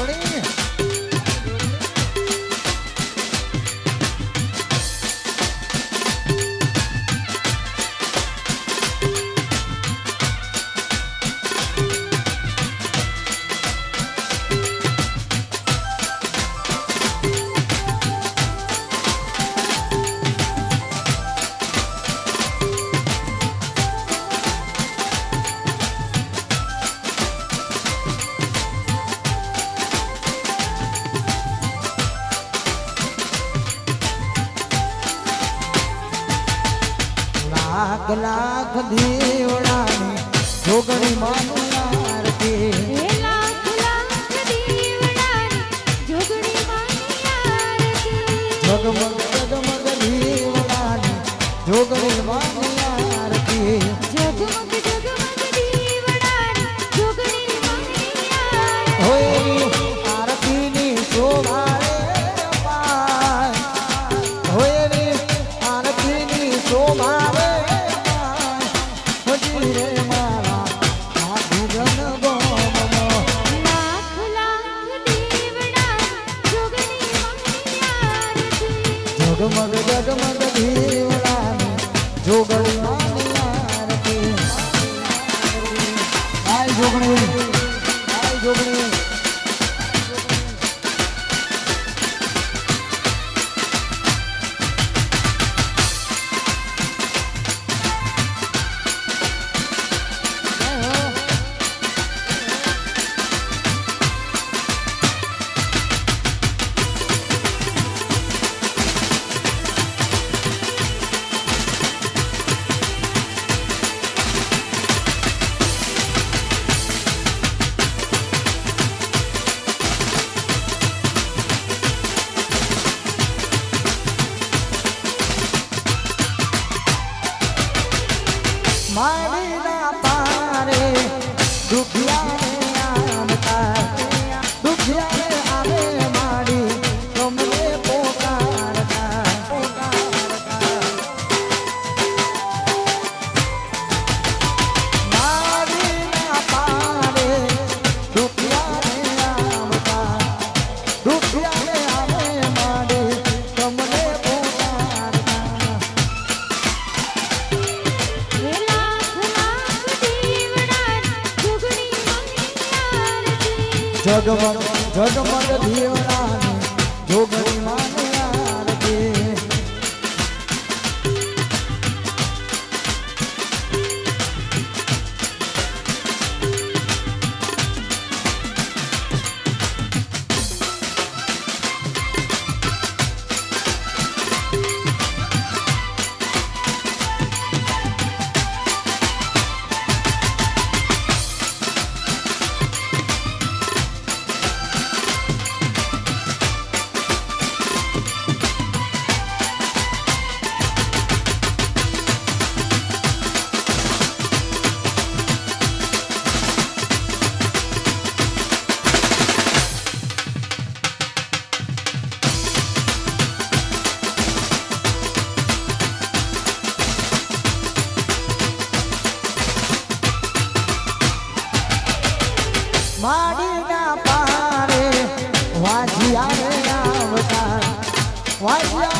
જોગણી લાખ લાખ દેવડાની જોગણી માનું આરતી જગમગ જગમગ દેવડાની જોગણી માનું આરતી જગમગ જગમગ જગમગ માડીના પારે દુખિયાને જગમગ જગમગ દીવડાની જોગણી માને. માડીના પારે વાજિયા આવતા વાજિયા